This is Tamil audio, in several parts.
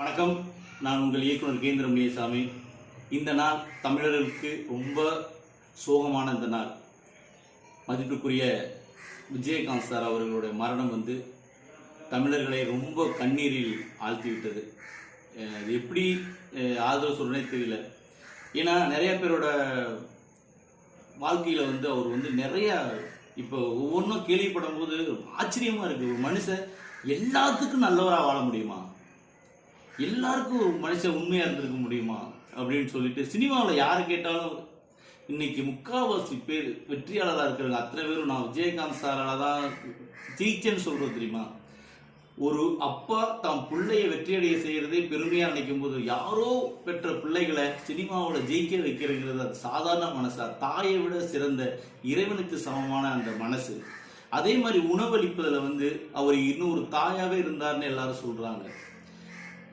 வணக்கம். நான் உங்கள் இயக்குனர் கேந்திரம் முனியசாமி இந்த நாள் தமிழர்களுக்கு ரொம்ப சோகமான இந்த நாள். மதிப்புக்குரிய விஜயகாந்த் சார் அவர்களுடைய மரணம் வந்து தமிழர்களை ரொம்ப கண்ணீரில் ஆழ்த்திவிட்டது. அது இது எப்படி ஆதரவு சொல்றனே தெரியல. ஏன்னா நிறைய பேரோட வாழ்க்கையில் வந்து அவர் வந்து நிறைய இப்போ ஒவ்வொன்றும் கேள்விப்படும் போது ஆச்சரியமாக இருக்குது ஒரு மனுஷன் எல்லாத்துக்கும் நல்லவராக வாழ முடியுமா? எல்லாருக்கும் ஒரு மனுஷன் உண்மையா இருந்திருக்க முடியுமா அப்படின்னு சொல்லிட்டு சினிமாவில் யாரை கேட்டாலும் இன்னைக்கு முக்காவாசி பேர் வெற்றியாளராக இருக்கிறவங்க அத்தனை பேரும் நான் விஜயகாந்த் சாரால தான் ஜெயிச்சேன்னு சொல்றது தெரியுமா? ஒரு அப்பா தாம் பிள்ளைய வெற்றியடைய செய்யறதே பெருமையா நினைக்கும் போது யாரோ பெற்ற பிள்ளைகளை சினிமாவோட ஜெயிக்க வைக்கிறங்கிறது அது சாதாரண மனசா. தாயை விட சிறந்த இறைவனுக்கு சமமான அந்த மனசு. அதே மாதிரி உணவளிப்பதில் வந்து அவர் இன்னொரு தாயாகவே இருந்தார்னு எல்லாரும் சொல்றாங்க.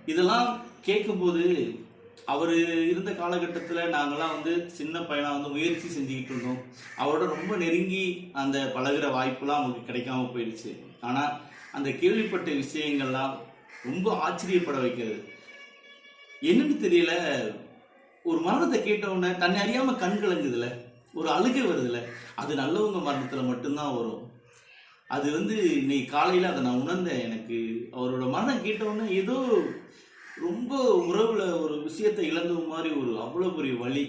இதெல்லாம் கேட்கும்போது அவர் இருந்த காலகட்டத்தில் நாங்களாம் வந்து சின்ன பையனாக வந்து முயற்சி செஞ்சுக்கிட்டு இருந்தோம். அவரோட ரொம்ப நெருங்கி அந்த பழகிற வாய்ப்புலாம் அவங்களுக்கு கிடைக்காம போயிடுச்சு. ஆனால் அந்த கேள்விப்பட்ட விஷயங்கள்லாம் ரொம்ப ஆச்சரியப்பட வைக்கிறது. என்னன்னு தெரியல. ஒரு மரணத்தை கேட்டவுடனே தன்னை அறியாமல் கண் கலங்குதுல. ஒரு அழுகை வருதுல. அது நல்லவங்க மரணத்தில் மட்டும்தான் வரும். அது வந்து இன்னைக்கு காலையில் அதை நான் உணர்ந்தேன். எனக்கு அவரோட மரணம் கேட்டவுடனே ஏதோ ரொம்ப உறவில் ஒரு விஷயத்தை இழந்தது மாதிரி ஒரு அவ்வளோ பெரிய வழி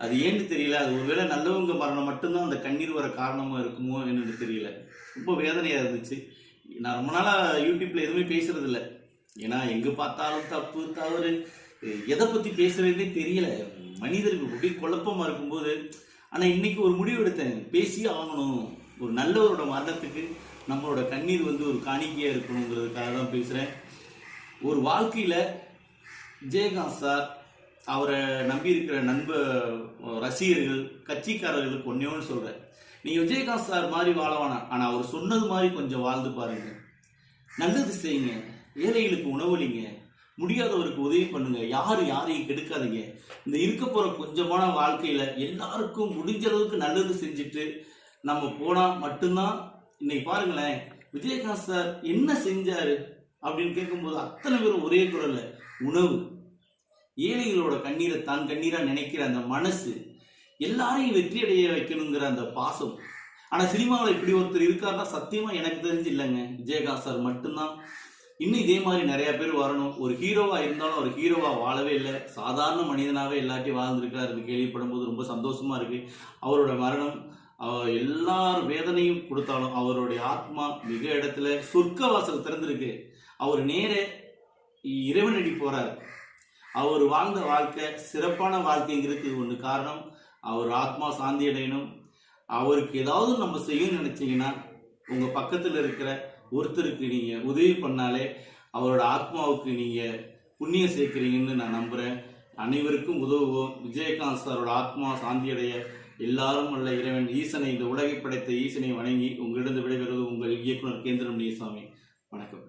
அது ஏன்னு தெரியல. அது ஒருவேளை நல்லவங்க மரணம் மட்டும்தான் அந்த கண்ணீர் வர காரணமாக இருக்குமோ என்னன்னு தெரியல. ரொம்ப வேதனையாக இருந்துச்சு. நான் ரொம்ப நாளாக யூடியூப்பில் எதுவுமே பேசுறதில்ல. ஏன்னா எங்கே பார்த்தாலும் தப்பு தவறு எதை பற்றி பேசுறதே தெரியல. மனிதருக்கு அப்படியே குழப்பமா இருக்கும்போது ஆனால் இன்னைக்கு ஒரு முடிவு எடுத்தேன். பேசியே ஆகணும். ஒரு நல்லவரோட மரணத்துக்கு நம்மளோட கண்ணீர் வந்து ஒரு காணிக்கையாக இருக்கணுங்கிறதுக்காக தான் பேசுகிறேன் ஒரு வாழ்க்கையில் விஜயகாந்த் சார் அவரை நம்பி இருக்கிற நண்ப ரசிகர்கள் கட்சிக்காரர்களுக்கு ஒன்னே ஒன்று நீங்கள் விஜயகாந்த் சார் மாதிரி வாழ வேணாம் ஆனால் அவர் சொன்னது மாதிரி கொஞ்சம் வாழ்ந்து பாருங்க. நல்லது செய்யுங்க ஏழைகளுக்கு உணவளிங்க முடியாதவருக்கு உதவி பண்ணுங்க யார் யாரையும் கெடுக்காதீங்க. இந்த இருக்க போகிற கொஞ்சமான வாழ்க்கையில் எல்லாருக்கும் முடிஞ்ச அளவுக்கு நல்லது செஞ்சுட்டு நம்ம போனா மட்டும்தான் இன்னைக்கு பாருங்களேன் விஜயகாந்த் சார் என்ன செஞ்சாரு அப்படின்னு கேட்கும்போது அத்தனை பேரும் ஒரே குரல்ல உணவு. ஏழைகளோட கண்ணீரை தான் கண்ணீரா நினைக்கிற அந்த மனசு எல்லாரையும் வெற்றி அடைய வைக்கணுங்கிற அந்த பாசம். ஆனா சினிமாவில் இப்படி ஒருத்தர் இருக்காருன்னா சத்தியமா எனக்கு தெரிஞ்சு இல்லைங்க. விஜயகாந்த் சார் மட்டும்தான். இன்னும் இதே மாதிரி நிறைய பேர் வரணும். ஒரு ஹீரோவா இருந்தாலும் ஒரு ஹீரோவா வாழவே இல்லை. சாதாரண மனிதனாகவே எல்லாத்தையும் வாழ்ந்துருக்காரு கேள்விப்படும் போது ரொம்ப சந்தோஷமா இருக்கு. அவரோட மரணம் அவர் எல்லார் வேதனையும் கொடுத்தாலும் அவருடைய ஆத்மா மிக இடத்துல சொர்க்க வாசல் திறந்திருக்கு. அவர் நேர இறைவனடி போறார். அவர் வாழ்ந்த வாழ்க்கை சிறப்பான வாழ்க்கைங்கிறதுக்கு ஒன்று காரணம். அவர் ஆத்மா சாந்தி அடையணும். அவருக்கு ஏதாவது நம்ம செய்யணும்னு நினைச்சீங்கன்னா உங்க பக்கத்தில் இருக்கிற ஒருத்தருக்கு நீங்க உதவி பண்ணாலே அவரோட ஆத்மாவுக்கு நீங்க புண்ணியம் சேர்க்கிறீங்கன்னு நான் நம்புறேன். அனைவருக்கும் உதவுவோம். விஜயகாந்த் சாரோட ஆத்மா சாந்தி அடைய எல்லாரும் உள்ள இறைவன் ஈசனை இந்த உலகை படைத்த ஈசனை வணங்கி உங்களிடம் விடைபெறுவது உங்கள் இயக்குனர் கேந்திரம் நீசாமி வணக்கம்.